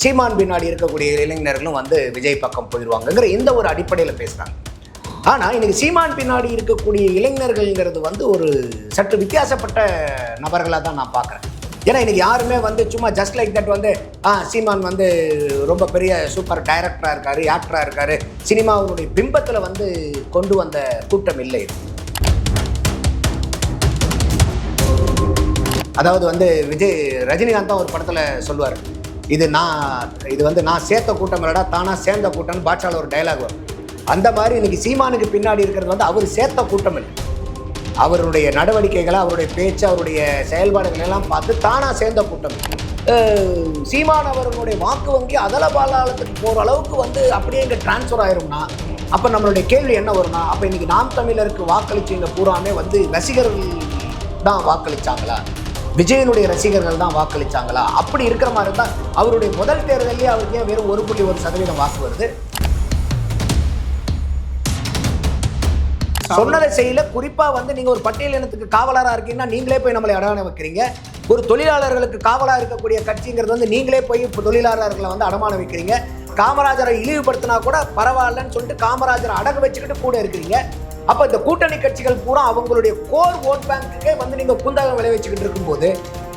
சீமான் பின்னாடி இருக்கக்கூடிய இளைஞர்களும் வந்து விஜய் பக்கம் போயிடுவாங்கங்கிற இந்த ஒரு அடிப்படையில் பேசுகிறாங்க ஆனால் இன்னைக்கு சீமான் பின்னாடி இருக்கக்கூடிய இளைஞர்கள்ங்கிறது வந்து ஒரு சற்று வித்தியாசப்பட்ட நபர்களாக தான் நான் பார்க்குறேன் ஏன்னா இன்னைக்கு யாருமே வந்து சும்மா ஜஸ்ட் லைக் தட் வந்து ஆ சீமான் வந்து ரொம்ப பெரிய சூப்பர் டைரக்டராக இருக்கார் ஆக்டராக இருக்கார். சினிமாவுடைய பிம்பத்தில் வந்து கொண்டு வந்த கூட்டம் இல்லை. அதாவது வந்து விஜய் ரஜினிகாந்த் தான் ஒரு படத்தில் சொல்லுவார். இது நான் இது வந்து நான் சேர்த்த கூட்டம் இல்லடா தானாக சேர்ந்த கூட்டம்னு பாட்ஷாவில் ஒரு டைலாக் வரும். அந்த மாதிரி இன்னைக்கு சீமானுக்கு பின்னாடி இருக்கிறது வந்து அவர் சேர்த்த கூட்டம் இல்லை. அவருடைய நடவடிக்கைகளை அவருடைய பேச்சு அவருடைய செயல்பாடுகள் எல்லாம் பார்த்து தானா சேர்ந்த கூட்டம் சீமான் அவர்களுடைய வாக்கு வங்கி அதல பாலாளத்துக்கு போகிற அளவுக்கு வந்து அப்படியே இங்கே டிரான்ஸ்ஃபர் ஆயிரும்னா அப்போ நம்மளுடைய கேள்வி என்ன வரும்னா அப்போ இன்னைக்கு நாம் தமிழருக்கு வாக்களிச்சு இங்கே பூராமே வந்து ரசிகர்கள் தான் வாக்களித்தாங்களா விஜயனுடைய ரசிகர்கள் தான் வாக்களிச்சாங்களா? அப்படி இருக்கிற மாதிரி தான் அவருடைய முதல் தேர்தலே அவருக்கு ஏன் வெறும் ஒரு புள்ளி ஒரு சதவீதம் வாக்கு வருது? சொன்னதை செய்யல. குறிப்பா வந்து நீங்க ஒரு பட்டியல் இனத்துக்கு காவலரா இருக்கீங்கன்னா நீங்களே போய் நம்மளை அடமான வைக்கிறீங்க. ஒரு தொழிலாளர்களுக்கு காவலா இருக்கக்கூடிய கட்சிங்கிறது வந்து நீங்களே போய் தொழிலாளர்களை வந்து அடமான வைக்கிறீங்க. காமராஜரை இழிவுபடுத்தினா கூட பரவாயில்லன்னு சொல்லிட்டு காமராஜரை அடகு வச்சுக்கிட்டு கூட இருக்கிறீங்க. அப்ப இந்த கூட்டணி கட்சிகள் பூரா அவங்களுடைய கோர் ஓட் பேங்க்குக்கே வந்து நீங்க குந்தகம் விளைவிச்சுக்கிட்டு இருக்கும்போது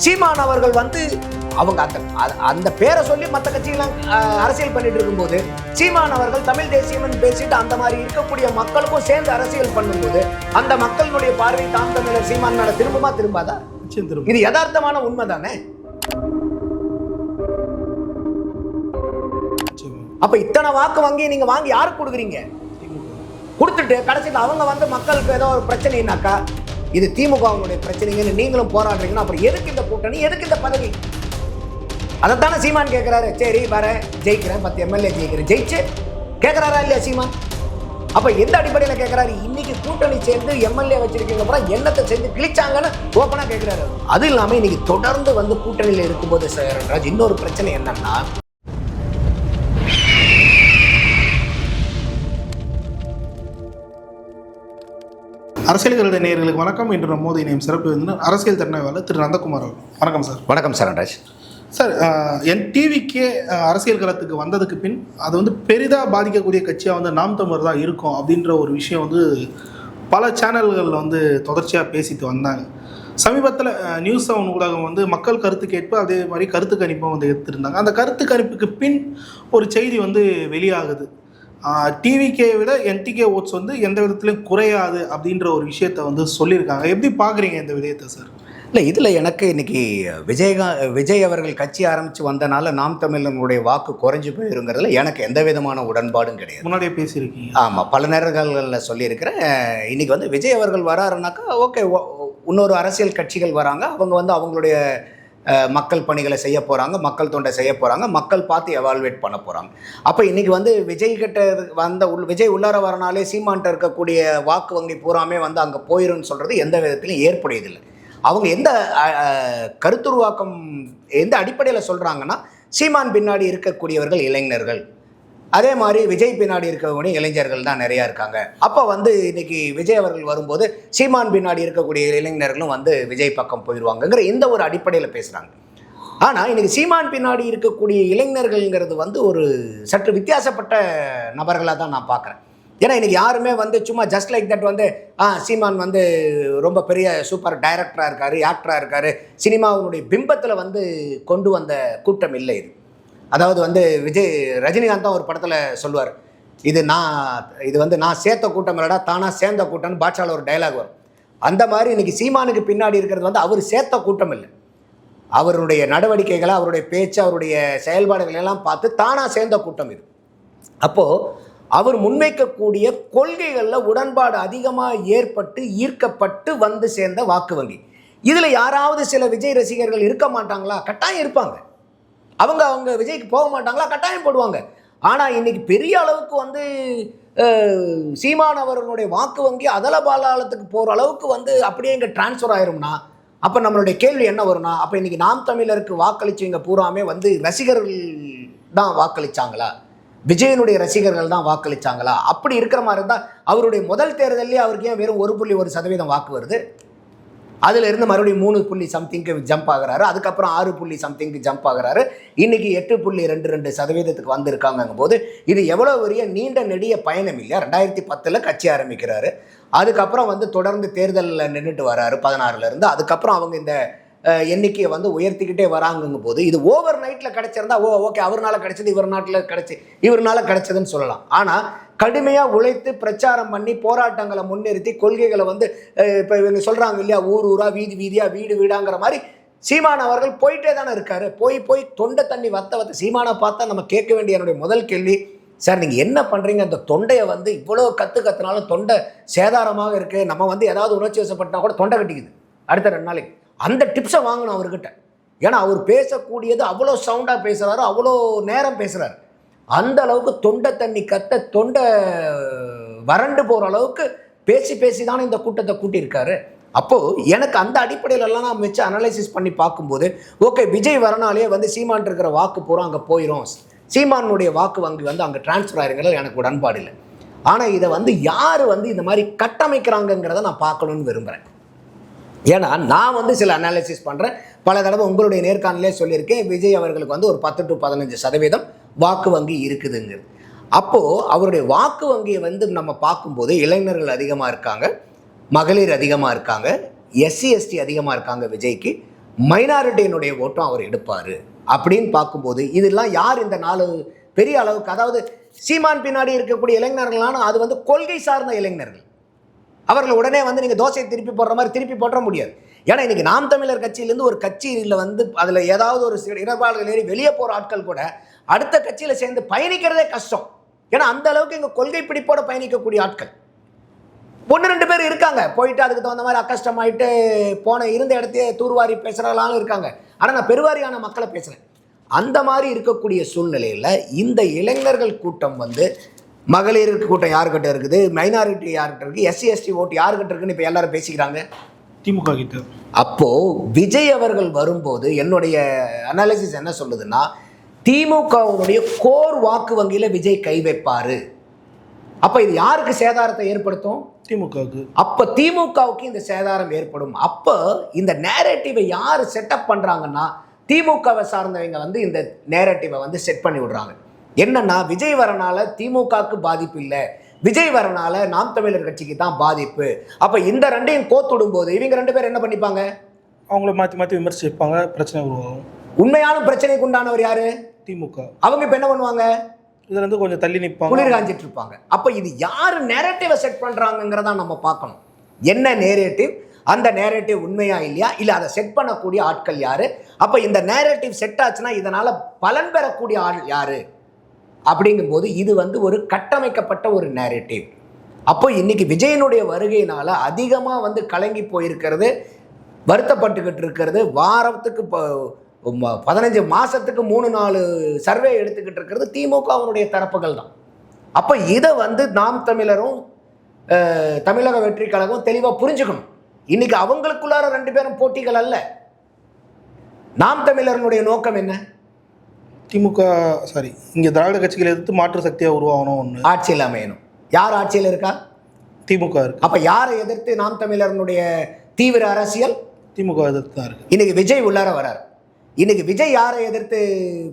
சீமான் அவர்கள் வந்து அவங்க அந்த அந்த பேரை சொல்லி மற்ற கட்சிகளாம் அஹ், அரசியல் பண்ணிட்டு இருக்கும்போது சீமான் அவர்கள் தமிழ் தேசியம்னு பேசிட்டு அந்த மாதிரி இருக்கக்கூடிய மக்களுக்கும் சேர்ந்து அரசியல் பண்ணும்போது அந்த மக்களுடைய பார்வை தாம் தமிழர் சீமான் மேல திரும்புமா திரும்பாதா? இது யதார்த்தமான உண்மை தானே. அப்ப இத்தனை வாக்கு வங்கி நீங்க வாங்கி யாருக்கு கொடுக்குறீங்க? கொடுத்துட்டு கடைசியில் அவங்க வந்து மக்களுக்கு ஏதோ ஒரு பிரச்சனைனாக்கா இது திமுகவுடைய பிரச்சனைங்கன்னு நீங்களும் போராடுறீங்கன்னா அப்புறம் எதுக்கு இந்த கூட்டணி? எதுக்கு இந்த பதவி? அதைத்தானே சீமான் கேட்குறாரு சரி வரேன் ஜெயிக்கிறேன். பத்து எம்எல்ஏ ஜெயிக்கிறேன் ஜெயிச்சு. கேட்குறாரா இல்லையா சீமான்? அப்போ எந்த அடிப்படையில் கேட்குறாரு இன்னைக்கு கூட்டணி சேர்ந்து எம்எல்ஏ வச்சிருக்கீங்க அப்புறம் என்னத்தை சேர்ந்து கிழிச்சாங்கன்னு ஓப்பனாக கேட்குறாரு அது இல்லாமல் இன்னைக்கு தொடர்ந்து வந்து கூட்டணியில் இருக்கும்போது ராஜ் இன்னொரு பிரச்சனை என்னன்னா அரசியல்களுடைய நேயர்களுக்கு வணக்கம். இன்று நம்ம மோதி நேம் சிறப்பு விருந்தினர் அரசியல் திறனாய்வாளர் திரு நந்தகுமார் அவர்கள். வணக்கம் சார். வணக்கம் சரண்ராஜ் சார் என் டிவிக்கே அரசியல் களத்துக்கு வந்ததுக்கு பின் அது வந்து பெரிதாக பாதிக்கக்கூடிய கட்சியாக வந்து நாம் தமிழர் தான் இருக்கும் அப்படின்ற ஒரு விஷயம் வந்து பல சேனல்களில் வந்து தொடர்ச்சியாக பேசிட்டு வந்தாங்க. சமீபத்தில் நியூஸ் செவன் ஊடகம் வந்து மக்கள் கருத்து கேட்பு அதே மாதிரி கருத்து கணிப்பும் வந்து எடுத்திருந்தாங்க. அந்த கருத்து கணிப்புக்கு பின் ஒரு செய்தி வந்து வெளியாகுது. டிவிக்கே விட என்டிகே ஓட்ஸ் வந்து எந்த விதத்துலையும் குறையாது அப்படின்ற ஒரு விஷயத்த வந்து சொல்லியிருக்காங்க. எப்படி பார்க்குறீங்க இந்த விடயத்தை சார் இல்லை இதில் எனக்கு இன்னைக்கு விஜயகா விஜய் அவர்கள் கட்சி ஆரம்பித்து வந்தனால நாம் தமிழர்களுடைய வாக்கு குறைஞ்சு போயிருங்கிறதுல எனக்கு எந்த விதமான உடன்பாடும் கிடையாது. முன்னாடியே பேசியிருக்கீங்க. ஆமாம் பல நேரங்களில் சொல்லியிருக்கிறேன். இன்னைக்கு வந்து விஜய் அவர்கள் வராருனாக்கா ஓகே இன்னொரு அரசியல் கட்சிகள் வராங்க. அவங்க வந்து அவங்களுடைய மக்கள் பணிகளை செய்ய போகிறாங்க மக்கள் தொண்டை செய்ய போகிறாங்க மக்கள் பார்த்து எவால்வேட் பண்ண போகிறாங்க அப்போ இன்றைக்கி வந்து விஜய் கிட்ட வந்த உள் விஜய் உள்ளார வரனாலே சீமான்ட்ட இருக்கக்கூடிய வாக்கு வங்கி பூராமே வந்து அங்கே போயிருன்னு சொல்கிறது எந்த விதத்திலையும் ஏற்புடையதில்லை அவங்க எந்த கருத்துருவாக்கம் எந்த அடிப்படையில் சொல்கிறாங்கன்னா சீமான் பின்னாடி இருக்கக்கூடியவர்கள் இளைஞர்கள். அதே மாதிரி விஜய் பின்னாடி இருக்கக்கூடிய இளைஞர்கள் தான் நிறையா இருக்காங்க. அப்போ வந்து இன்னைக்கு விஜய் அவர்கள் வரும்போது சீமான் பின்னாடி இருக்கக்கூடிய இளைஞர்களும் வந்து விஜய் பக்கம் போயிடுவாங்கங்கிற இந்த ஒரு அடிப்படையில் பேசுகிறாங்க ஆனால் இன்னைக்கு சீமான் பின்னாடி இருக்கக்கூடிய இளைஞர்கள்ங்கிறது வந்து ஒரு சற்று வித்தியாசப்பட்ட நபர்களாக தான் நான் பார்க்குறேன் ஏன்னா இன்றைக்கி யாருமே வந்து சும்மா ஜஸ்ட் லைக் தட் வந்து ஆ சீமான் வந்து ரொம்ப பெரிய சூப்பர் டைரக்டராக இருக்கார் ஆக்டராக இருக்கார். சினிமாவினுடைய பிம்பத்தில் வந்து கொண்டு வந்த கூட்டம் இல்லை இது. அதாவது வந்து விஜய் ரஜினிகாந்த் தான் ஒரு படத்தில் சொல்லுவார். இது நான் இது வந்து நான் சேர்த்த கூட்டம் இல்லடா தானாக சேர்ந்த கூட்டம்னு பாட்ஷால ஒரு டைலாக் வரும். அந்த மாதிரி இன்னைக்கு சீமானுக்கு பின்னாடி இருக்கிறது வந்து அவர் சேர்த்த கூட்டம் இல்லை. அவருடைய நடவடிக்கைகளை அவருடைய பேச்சு அவருடைய செயல்பாடுகள் எல்லாம் பார்த்து தானாக சேர்ந்த கூட்டம் இது. அப்போது அவர் முன்வைக்கக்கூடிய கொள்கைகளில் உடன்பாடு அதிகமாக ஏற்பட்டு ஈர்க்கப்பட்டு வந்து சேர்ந்த வாக்கு வங்கி. இதில் யாராவது சில விஜய் ரசிகர்கள் இருக்க மாட்டாங்களா? கட்டாயம் இருப்பாங்க. அவங்க அவங்க விஜய்க்கு போக மாட்டாங்களா? கட்டாயம் போடுவாங்க. ஆனால் இன்னைக்கு பெரிய அளவுக்கு வந்து சீமான் அவர்களுடைய வாக்கு வங்கி அதல பாலாளத்துக்கு போகிற அளவுக்கு வந்து அப்படியே இங்கே டிரான்ஸ்ஃபர் ஆயிரும்னா அப்போ நம்மளுடைய கேள்வி என்ன வரும்னா அப்போ இன்னைக்கு நாம் தமிழருக்கு வாக்களிச்சவங்க பூராமே வந்து ரசிகர்கள் தான் வாக்களிச்சாங்களா? விஜயனுடைய ரசிகர்கள் தான் வாக்களிச்சாங்களா? அப்படி இருக்கிற மாதிரி இருந்தால் அவருடைய முதல் தேர்தலே அவருக்கு ஏன் வெறும் ஒரு புள்ளி ஒரு சதவீதம் வாக்கு வருது? அதுல இருந்து மறுபடியும் மூணு புள்ளி சம்திங்க்கு ஜம்ப் ஆகுறாரு. அதுக்கப்புறம் ஆறு புள்ளி சம்திங்க்கு ஜம்ப் ஆகுறாரு. இன்னைக்கு எட்டு புள்ளி ரெண்டு ரெண்டு சதவீதத்துக்கு வந்திருக்காங்க போது இது எவ்வளோ பெரிய நீண்ட நெடிய பயணம் இல்லையா? ரெண்டாயிரத்தி பத்தில் கட்சி ஆரம்பிக்கிறாரு. அதுக்கப்புறம் வந்து தொடர்ந்து தேர்தலில் நின்றுட்டு வராரு பதினாறுல இருந்து. அதுக்கப்புறம் அவங்க இந்த எண்ணிக்கையை வந்து உயர்த்திக்கிட்டே வராங்கங்கும் போது இது ஓவர் நைட்டில் கிடச்சிருந்தா ஓ ஓகே அவர்னால கிடைச்சது இவர் நாட்டில் கிடைச்சி இவர்னால கிடைச்சதுன்னு சொல்லலாம். ஆனால் கடுமையாக உழைத்து பிரச்சாரம் பண்ணி போராட்டங்களை முன்னிறுத்தி கொள்கைகளை வந்து இப்போ இவங்க சொல்கிறாங்க இல்லையா ஊர் ஊராக வீதி வீதியாக வீடு வீடாங்கிற மாதிரி சீமான் அவர்கள் போயிட்டே தானே இருக்காரு. போய் போய் தொண்டை தண்ணி வத்த வத்த சீமானை பார்த்தா நம்ம கேட்க வேண்டிய என்னுடைய முதல் கேள்வி சார் நீங்கள் என்ன பண்ணுறீங்க அந்த தொண்டையை வந்து இவ்வளோ கற்று கத்துனாலும் தொண்டை சேதாரமாக இருக்குது நம்ம வந்து ஏதாவது உணர்ச்சி வசப்பட்டா கூட தொண்டை கட்டிக்குது. அடுத்த ரெண்டு நாளைக்கு. அந்த டிப்ஸை வாங்கணும் அவர்கிட்ட. ஏன்னா அவர் பேசக்கூடியது அவ்வளோ சவுண்டாக பேசுகிறாரு அவ்வளோ நேரம் பேசுகிறாரு அந்த அளவுக்கு தொண்டை தண்ணி கத்த தொண்டை வறண்டு போகிற அளவுக்கு பேசி பேசி தானே இந்த கூட்டத்தை கூட்டியிருக்காரு. அப்போது எனக்கு அந்த அடிப்படையிலலாம் நான் வச்சு அனலைசிஸ் பண்ணி பார்க்கும்போது ஓகே விஜய் வரனாலே வந்து சீமான் இருக்கிற வாக்கு பூரா அங்கே போயிடும் சீமானுடைய வாக்கு வங்கி வந்து அங்கே டிரான்ஸ்ஃபர் ஆயிருங்கிறது எனக்கு உடன்பாடு இல்லை. ஆனால் இதை வந்து யார் வந்து இந்த மாதிரி கட்டமைக்கிறாங்கங்கிறத நான் பார்க்கணுன்னு விரும்புகிறேன் ஏன்னா நான் வந்து சில அனாலிசிஸ் பண்ணுறேன் பல தடவை உங்களுடைய நேர்காணலே சொல்லியிருக்கேன் விஜய் அவர்களுக்கு வந்து ஒரு பத்து டு பதினஞ்சு சதவீதம் வாக்கு வங்கி இருக்குதுங்கிறது. அப்போது அவருடைய வாக்கு வங்கியை வந்து நம்ம பார்க்கும்போது இளைஞர்கள் அதிகமாக இருக்காங்க மகளிர் அதிகமாக இருக்காங்க எஸ்சி எஸ்டி அதிகமாக இருக்காங்க விஜய்க்கு மைனாரிட்டியினுடைய ஓட்டம் அவர் எடுப்பார் அப்படின்னு பார்க்கும்போது இதெல்லாம் யார் இந்த நாலு பெரிய அளவுக்கு அதாவது சீமான் பின்னாடி இருக்கக்கூடிய இளைஞர்களான அது வந்து கொள்கை சார்ந்த இளைஞர்கள். அவர்கள் உடனே வந்து நீங்கள் தோசையை திருப்பி போடுற மாதிரி திருப்பி போட்டுற முடியாது. ஏன்னா இன்றைக்கி நாம் தமிழர் கட்சியிலேருந்து ஒரு கட்சியில் வந்து அதில் ஏதாவது ஒரு சில இடர்பாடுகள் ஏறி வெளியே போகிற ஆட்கள் கூட அடுத்த கட்சியில் சேர்ந்து பயணிக்கிறதே கஷ்டம். ஏன்னா அந்த அளவுக்கு இங்கே கொள்கை பிடிப்போடு பயணிக்கக்கூடிய ஆட்கள். ஒன்று ரெண்டு பேர் இருக்காங்க. போயிட்டு அதுக்கு தகுந்த மாதிரி அக்கஷ்டமாயிட்டு போன இருந்த இடத்தையே தூர்வாரி பேசுகிறவங்களும் இருக்காங்க. ஆனால் நான் பெருவாரியான மக்களை பேசுகிறேன் அந்த மாதிரி இருக்கக்கூடிய சூழ்நிலையில் இந்த இளைஞர்கள் கூட்டம் வந்து மகளிர் கூட்டம் யாருக்கிட்ட இருக்குது? மைனாரிட்டி யார்கிட்ட இருக்குது எஸ்சி எஸ்டி ஓட்டு யாருக்கிட்ட இருக்குன்னு இப்போ எல்லாரும் பேசிக்கிறாங்க. திமுக கிட்ட. அப்போ விஜய் அவர்கள் வரும்போது என்னுடைய அனாலிசிஸ் என்ன சொல்லுதுன்னா திமுகவுடைய கோர் வாக்கு வங்கியில விஜய் கை வைப்பாரு. அப்ப இது யாருக்கு சேதாரத்தை ஏற்படுத்தும்? திமுகவுக்கு. அப்ப திமுகவுக்கு இந்த சேதாரம் ஏற்படும். அப்ப இந்த நேரேட்டிவை யார் செட்டப் பண்றாங்கன்னா திமுகவை சார்ந்தவங்க வந்து இந்த நேரேட்டிவை வந்து செட் பண்ணி விடுறாங்க. என்னன்னா விஜய் வரனால திமுகவுக்கு பாதிப்பு இல்லை. விஜய் வரனால நாம் தமிழர் கட்சிக்கு தான் பாதிப்பு. அப்ப இந்த ரெண்டையும் கோத்துடும் போது இவங்க ரெண்டு பேரும் என்ன பண்ணிப்பாங்க? அவங்கள மாற்றி மாற்றி விமர்சிப்பாங்க பிரச்சனை உருவாகும். உண்மையான பிரச்சனைக்கு உண்டானவர் யாரு? திமுக. அவங்க இப்ப என்ன பண்ணுவாங்க? இதுல இருந்து கொஞ்சம் தள்ளி நிற்பாங்க குளிர் காஞ்சிட்டு இருப்பாங்க அப்ப இது யாரு நேரட்டிவை செட் பண்றாங்கிறதா நம்ம பார்க்கணும். என்ன நேரேட்டிவ் அந்த நேரேட்டிவ் உண்மையா இல்லையா? இல்ல அதை செட் பண்ணக்கூடிய ஆட்கள் யாரு? அப்ப இந்த நேரேட்டிவ் செட் ஆச்சுன்னா இதனால பலன் பெறக்கூடிய ஆள் யாரு? அப்படிங்கும்போது இது வந்து ஒரு கட்டமைக்கப்பட்ட ஒரு நேரேட்டிவ் அப்போ இன்னைக்கு விஜயனுடைய வருகையினால அதிகமாக வந்து கலங்கி போயிருக்கிறது வருத்தப்பட்டுக்கிட்டு இருக்கிறது வாரத்துக்கு இப்போ பதினஞ்சு மாதத்துக்கு மூணு நாலு சர்வே எடுத்துக்கிட்டு இருக்கிறது திமுகவினுடைய தரப்புகள் தான். அப்போ இதை வந்து நாம் தமிழரும் தமிழக வெற்றி கழகம் தெளிவாக புரிஞ்சுக்கணும். இன்னைக்கு அவங்களுக்குள்ளார ரெண்டு பேரும் போட்டிகள் அல்ல. நாம் தமிழர்களுடைய நோக்கம் என்ன? திமுக சாரி இங்க திராவிட கட்சிகளை எதிர்த்து மாற்று சக்தியா உருவாகணும் ஒண்ணு. ஆட்சியில் அமையணும். யார் ஆட்சியில் இருக்கா? திமுக இருக்கு. அப்ப யாரை எதிர்த்து நாம் தமிழர்களுடைய தீவிர அரசியல்? திமுக எதிர்த்து தான் இருக்கு. இன்னைக்கு விஜய் உள்ளார வரார். இன்னைக்கு விஜய் யாரை எதிர்த்து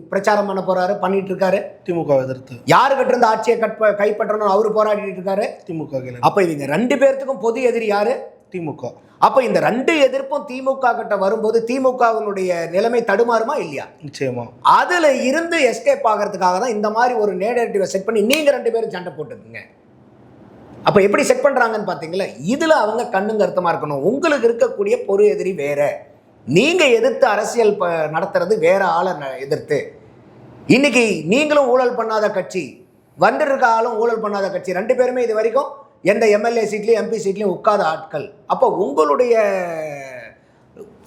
பிரச்சாரம் பண்ண போறாரு பண்ணிட்டு இருக்காரு? திமுக எதிர்த்து. யாருக்கிட்ட இருந்து ஆட்சியை கட்ப கைப்பற்றணும் அவரு போராடிட்டு இருக்காரு? திமுக அப்ப இவங்க ரெண்டு பேர்த்துக்கும் பொது எதிரி யாரு? திமுக. அப்ப இந்த ரெண்டு எதிர்ப்பும் திமுக கிட்ட வரும்போது திமுகவினுடைய நிலைமை தடுமாறுமா இல்லையா? நிச்சயமா. அதுல இருந்து எஸ்கேப் ஆகிறதுக்காக தான் இந்த மாதிரி ஒரு நேரடிவை செட் பண்ணி நீங்க ரெண்டு பேரும் சண்டை போட்டுக்குங்க. அப்ப எப்படி செட் பண்றாங்கன்னு பாத்தீங்களா? இதுல அவங்க கண்ணும் கருத்தமா இருக்கணும். உங்களுக்கு இருக்கக்கூடிய பொறு எதிரி வேற. நீங்க எதிர்த்து அரசியல் ப- நடத்துறது வேற ஆளை எதிர்த்து. இன்னைக்கு நீங்களும் ஊழல் பண்ணாத கட்சி வந்திருக்க ஆளும் ஊழல் பண்ணாத கட்சி ரெண்டு பேருமே இது வரைக்கும் எந்த எம்எல்ஏ சீட்லேயும் எம்பி சீட்லேயும் உட்காத ஆட்கள். அப்போ உங்களுடைய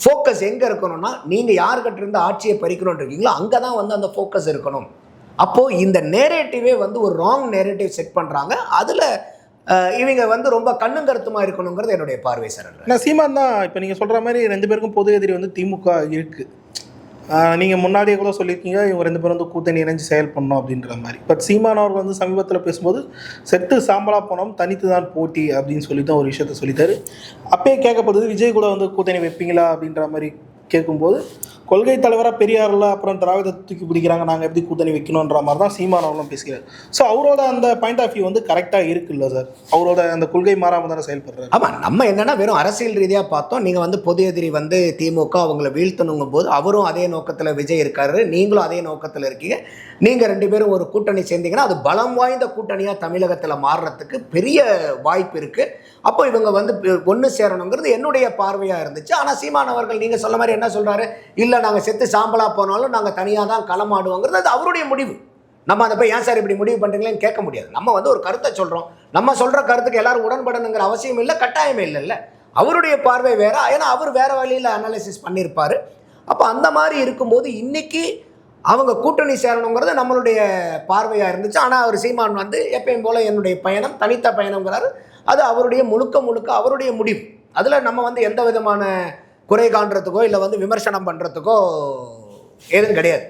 ஃபோக்கஸ் எங்கே இருக்கணும்னா நீங்கள் யார்கிட்ட இருந்து ஆட்சியை பறிக்கணும்னு இருக்கீங்களோ அங்கே தான் வந்து அந்த ஃபோக்கஸ் இருக்கணும். அப்போது இந்த நேரேட்டிவே வந்து ஒரு ராங் நேரேட்டிவ் செட் பண்ணுறாங்க அதில் இவங்க வந்து ரொம்ப கண்ணும் கருத்துமா இருக்கணுங்கிறது என்னுடைய பார்வை சார். நான் சீமான் தான். இப்போ நீங்கள் சொல்கிற மாதிரி ரெண்டு பேருக்கும் பொது எதிரி வந்து திமுக இருக்குது நீங்கள் முன்னாடியே கூட சொல்லியிருக்கீங்க இவங்க ரெண்டு பேரும் வந்து கூட்டணி இணைஞ்சு செயல் பண்ணோம் அப்படின்ற மாதிரி. பட் சீமான் அவர்கள் வந்து சமீபத்தில் பேசும்போது செட்டு சாம்பலா போனோம் தனித்து தான் போட்டி அப்படின்னு சொல்லி தான் ஒரு விஷயத்த சொல்லிட்டாரு. அப்பயே கேட்கப்படுது விஜய் கூட வந்து கூட்டணி வைப்பீங்களா அப்படின்ற மாதிரி கேட்கும்போது கொள்கை தலைவராக பெரியாரில் அப்புறம் திராவிட தூக்கி பிடிக்கிறாங்க நாங்கள் எப்படி கூட்டணி வைக்கணுன்ற மாதிரி தான் சீமான் அவர்களும் பேசுகிறார். ஸோ அவரோட அந்த பாயிண்ட் ஆஃப் வியூ வந்து கரெக்டாக இருக்குல்ல சார் அவரோட அந்த கொள்கை மாறாமல் தானே செயல்படுறாரு? ஆமாம் நம்ம என்னென்னா வெறும் அரசியல் ரீதியாக பார்த்தோம். நீங்கள் வந்து பொது எதிரி வந்து திமுக அவங்கள வீழ்த்தணுங்கும் போது அவரும் அதே நோக்கத்தில் விஜய் இருக்காரு நீங்களும் அதே நோக்கத்தில் இருக்கீங்க. நீங்கள் ரெண்டு பேரும் ஒரு கூட்டணி சேர்ந்தீங்கன்னா அது பலம் வாய்ந்த கூட்டணியாக தமிழகத்தில் மாறுறதுக்கு பெரிய வாய்ப்பு இருக்குது அப்போ இவங்க வந்து ஒன்று சேரணுங்கிறது என்னுடைய பார்வையாக இருந்துச்சு. ஆனால் சீமான் அவர்கள் நீங்கள் சொல்ல மாதிரி என்ன சொல்கிறாரு இல்லை நாங்கள் செத்து சாம்பலாக போனாலும் நாங்கள் தனியாக தான் களமாடுவோங்கிறது அது அவருடைய முடிவு. நம்ம அதை போய் ஏன் சார் இப்படி முடிவு பண்ணுறீங்களேன்னு கேட்க முடியாது. நம்ம வந்து ஒரு கருத்தை சொல்கிறோம் நம்ம சொல்கிற கருத்துக்கு எல்லாரும் உடன்படணுங்கிற அவசியம் இல்லை கட்டாயமே இல்லைல்ல அவருடைய பார்வை வேற. ஏன்னா அவர் வேறு வழியில் அனாலிசிஸ் பண்ணியிருப்பார் அப்போ அந்த மாதிரி இருக்கும்போது இன்றைக்கி அவங்க கூட்டணி சேரணுங்கிறது நம்மளுடைய பார்வையாக இருந்துச்சு. ஆனால் அவர் சீமான் வந்து எப்பயும் போல் என்னுடைய பயணம் தனித்த பயணங்கிறாரு அது அவருடைய முழுக்க முழுக்க அவருடைய முடிவு. அதில் நம்ம வந்து எந்த விதமான குறை காண்றதுக்கோ இல்லை வந்து விமர்சனம் பண்ணுறதுக்கோ ஏதும் கிடையாது.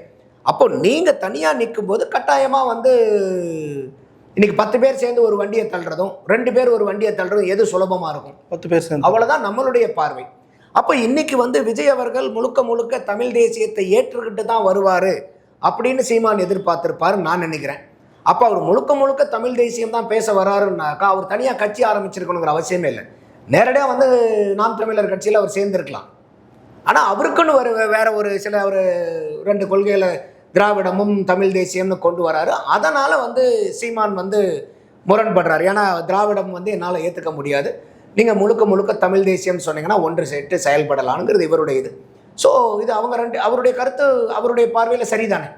அப்போ நீங்கள் தனியாக நிற்கும்போது கட்டாயமாக வந்து இன்னைக்கு பத்து பேர் சேர்ந்து ஒரு வண்டியை தள்ளுறதும் ரெண்டு பேர் ஒரு வண்டியை தள்ளுறதும் எது சுலபமாக இருக்கும்? பத்து பேர் சேர்ந்து. அவ்வளவுதான் நம்மளுடைய பார்வை. அப்போ இன்னைக்கு வந்து விஜய் அவர்கள் முழுக்க முழுக்க தமிழ் தேசியத்தை ஏற்றுக்கிட்டு தான் வருவார் அப்படின்னு சீமான் எதிர்பார்த்திருப்பாரு நான் நினைக்கிறேன். அப்போ அவர் முழுக்க முழுக்க தமிழ் தேசியம் தான் பேச வராருன்னாக்கா அவர் தனியாக கட்சி ஆரம்பிச்சிருக்கணுங்கிற அவசியமே இல்லை. நேரடியாக வந்து நாம் தமிழர் கட்சியில் அவர் சேர்ந்திருக்கலாம். ஆனால் அவருக்குன்னு ஒரு வேற ஒரு சில ஒரு ரெண்டு கொள்கைகளை திராவிடமும் தமிழ் தேசியம்னு கொண்டு வராரு. அதனால் வந்து சீமான் வந்து முரண்படுறாரு. ஏன்னா திராவிடம் வந்து என்னால் ஏற்றுக்க முடியாது. நீங்கள் முழுக்க முழுக்க தமிழ் தேசியம் சொன்னீங்கன்னா ஒன்று சேர்த்து செயல்படலாம்ங்கிறது இவருடைய இது. ஸோ இது அவங்க ரெண்டு அவருடைய கருத்து அவருடைய பார்வையில் சரிதானே?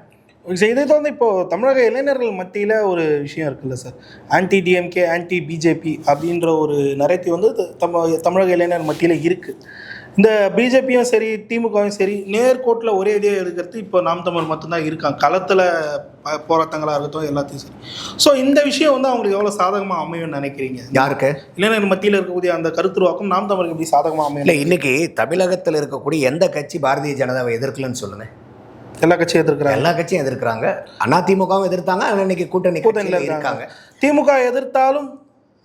இதை வந்து இப்போ தமிழக இளைஞர்கள் மத்தியில் ஒரு விஷயம் இருக்குல்ல sir? Anti DMK anti BJP அப்படின்ற ஒரு நரேட்டிவ் வந்து தம தமிழக இளைஞர் மத்தியில் இருக்குது இந்த பிஜேபியும் சரி திமுகவும் சரி நேர்கோட்டில் ஒரே இதே எடுக்கிறது இப்போ நாம் தமிழ் மட்டும்தான் இருக்காங்க. களத்தில் ப- போராட்டங்களா இருக்கட்டும் எல்லாத்தையும் சரி. ஸோ இந்த விஷயம் வந்து அவங்களுக்கு எவ்வளோ சாதகமாக அமையும்னு நினைக்கிறீங்க? யாருக்கு? இளைஞர் மத்தியில் இருக்கக்கூடிய அந்த கருத்துருவாக்கம் நாம் தமிழுக்கு எப்படி சாதகமாக அமையும்? இல்லை இன்னைக்கு தமிழகத்தில் இருக்கக்கூடிய எந்த கட்சி பாரதிய ஜனதாவை எதிர்க்கலன்னு சொல்லுங்கள் எல்லா கட்சியும் எதிர்க்கிறாங்க. எல்லா கட்சியும் எதிர்க்கிறாங்க. அதிமுகவும் எதிர்த்தாங்க. ஆனால் இன்னைக்கு கூட்டணி கூட்டணியில் இருக்காங்க. திமுக எதிர்த்தாலும்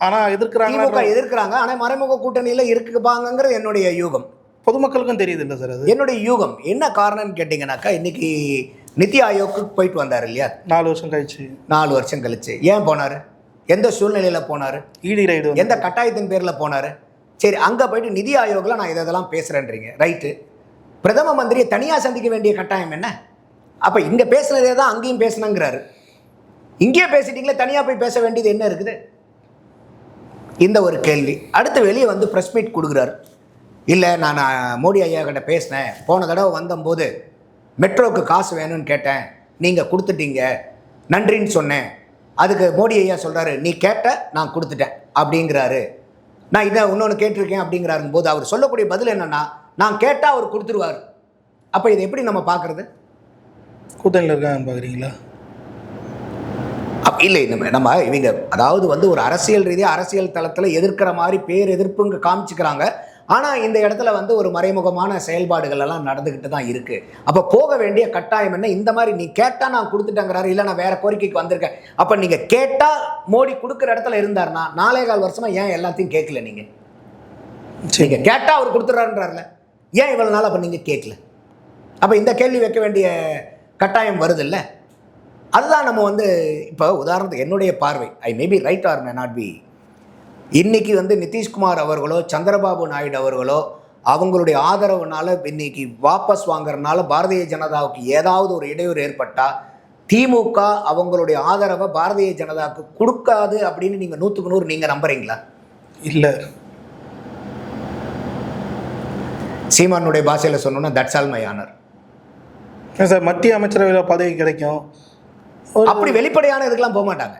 ஆனால் எதிர்க்கிறாங்க திமுக எதிர்க்கிறாங்க. ஆனால் மறைமுக கூட்டணியில் இருக்குப்பாங்கிறது என்னுடைய யூகம். பொதுமக்களுக்கும் தெரியுது இல்லை சார் அது? என்னுடைய யூகம். என்ன காரணம்னு கேட்டிங்கனாக்கா இன்னைக்கு நித்தி ஆயோக்கு போயிட்டு வந்தார் இல்லையா? நாலு வருஷம் கழிச்சு. நாலு வருஷம் கழிச்சு. ஏன் போனார்? எந்த சூழ்நிலையில் போனார்? இடி ரைடு எந்த கட்டாயத்தின் பேரில் போனார்? சரி அங்கே போயிட்டு நிதி ஆயோகில் நான் இதெல்லாம் பேசுகிறேன்றீங்க ரைட்டு. பிரதம மந்திரியை தனியாக சந்திக்க வேண்டிய கட்டாயம் என்ன? அப்போ இங்கே பேசுனதே தான் அங்கேயும் பேசணுங்கிறாரு. இங்கேயே பேசிட்டீங்களே தனியாக போய் பேச வேண்டியது என்ன இருக்குது? இந்த ஒரு கேள்வி. அடுத்து வெளியே வந்து ப்ரெஸ் மீட் கொடுக்குறாரு. இல்லை நான் மோடி ஐயா கிட்ட பேசினேன். போன தடவை வந்தபோது மெட்ரோவுக்கு காசு வேணும்னு கேட்டேன். நீங்கள் கொடுத்துட்டீங்க. நன்றின்னு சொன்னேன். அதுக்கு மோடி ஐயா சொல்கிறாரு நீ கேட்ட நான் கொடுத்துட்டேன். அப்படிங்கிறாரு. நான் இதை இன்னொன்று கேட்டிருக்கேன் அப்படிங்கிறாருங்க போது அவர் சொல்லக்கூடிய பதில் என்னென்னா நான் கேட்டால் அவர் கொடுத்துருவார். அப்போ இதை எப்படி நம்ம பார்க்குறது? கூட்டணியில் இருக்காங்க பார்க்குறீங்களா? அப் இல்லை நம்ம நம்ம இவங்க அதாவது வந்து ஒரு அரசியல் ரீதியாக அரசியல் தளத்தில் எதிர்க்கிற மாதிரி பேர் எதிர்ப்புங்க காமிச்சுக்கிறாங்க. ஆனால் இந்த இடத்துல வந்து ஒரு மறைமுகமான செயல்பாடுகள் எல்லாம் நடந்துக்கிட்டு தான் இருக்குது அப்போ போக வேண்டிய கட்டாயம் என்ன? இந்த மாதிரி நீ கேட்டால் நான் கொடுத்துட்டேங்கிறாரு இல்லை நான் வேற கோரிக்கைக்கு வந்திருக்கேன். அப்போ நீங்கள் கேட்டால் மோடி கொடுக்குற இடத்துல இருந்தாருன்னா நாலே கால் வருஷமாக ஏன் எல்லாத்தையும் கேட்கல நீங்கள் நீங்கள் கேட்டால் அவர் கொடுத்துட்றாருன்றார்ல. ஏன் இவ்வளோ நாள் அப்போ நீங்கள் கேட்கல? அப்போ இந்த கேள்வி வைக்க வேண்டிய கட்டாயம் வருதில்ல? அதுதான் நம்ம வந்து இப்போ உதாரணத்துக்கு என்னுடைய பார்வை. I maybe right or may not be இன்னைக்கு வந்து நிதிஷ்குமார் அவர்களோ சந்திரபாபு நாயுடு அவர்களோ அவங்களுடைய ஆதரவுனால இன்னைக்கு வாபஸ் வாங்குறதுனால பாரதிய ஜனதாவுக்கு ஏதாவது ஒரு இடையூறு ஏற்பட்டால் திமுக அவங்களுடைய ஆதரவை பாரதிய ஜனதாவுக்கு கொடுக்காது அப்படின்னு நீங்கள் நூற்றுக்கு நூறு நீங்கள் நம்புறீங்களா? இல்லை. சீமானுடைய பாஷையில் சொன்னோன்னா தட்ஸ் ஆல் மை ஆனர் ஏன் சார் மத்திய அமைச்சரவையில் பதவி கிடைக்கும். அப்படி வெளிப்படையான இதுக்கெல்லாம் போக மாட்டாங்க.